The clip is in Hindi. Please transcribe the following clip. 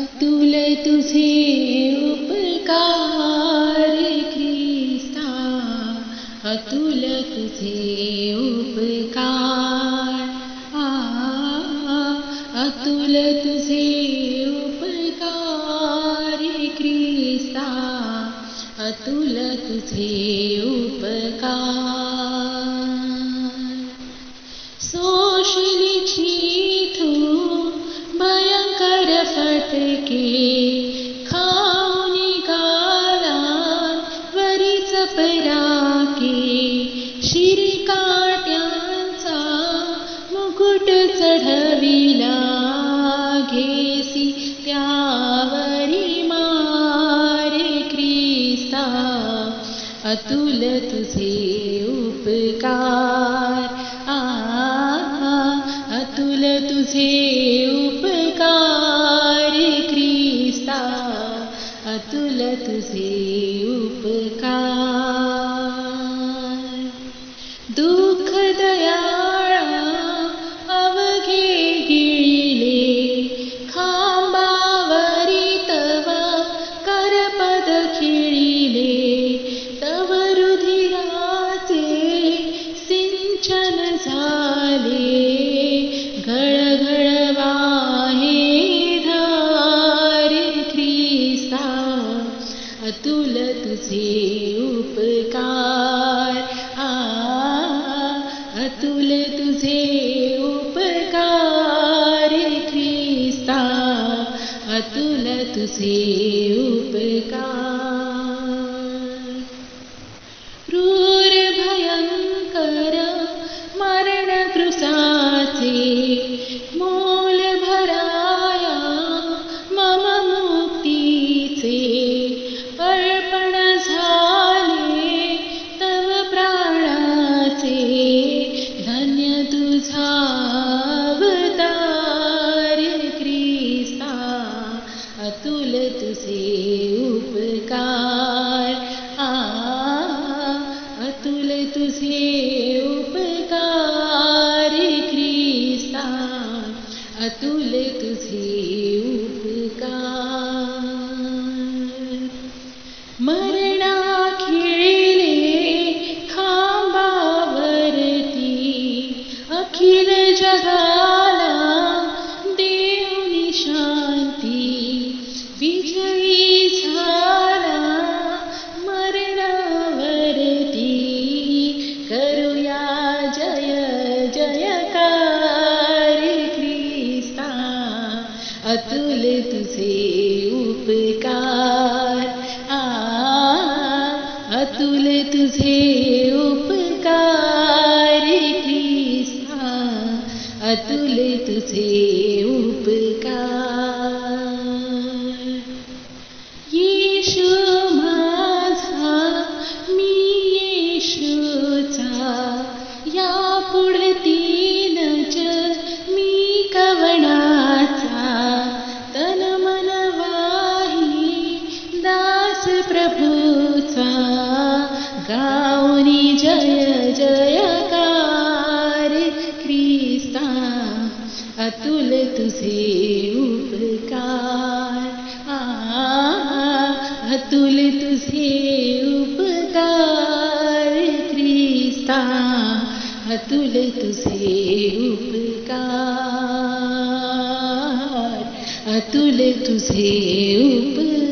अतुल तुझे उपकार ख्रिस्ता अतुल तुझे उपकार आ अतुल तुझे उपकार ख्रिस्ता अतुल तुझे उपकार वरीच पराके शिरकाट्यांचा मुकुट चढविला घेसी त्यावरी मारे ख्रिस्ता अतुल तुझे उपकार. आ अतुल तुझे to see you. अतुल तुझे उपकार। आ अतुल तुझे उपकार ख्रिस्ता अतुल तुझे उपकार। क्रूर भयंकर तुझा अवतार ख्रिस्ता अतुल तुझे उपकार आ अतुल तुझे उपकार ख्रिस्ता अतुल तुझे उपकार अतुल तुझे उपकार अतुल तुझे उपकार। गाऊनी जय, जयकार। ख्रिस्ता अतुल तुझे उपकार। अतुल तुझे उपकार। ख्रिस्ता अतुल तुझे उपकार। अतुल तुझे उपकार।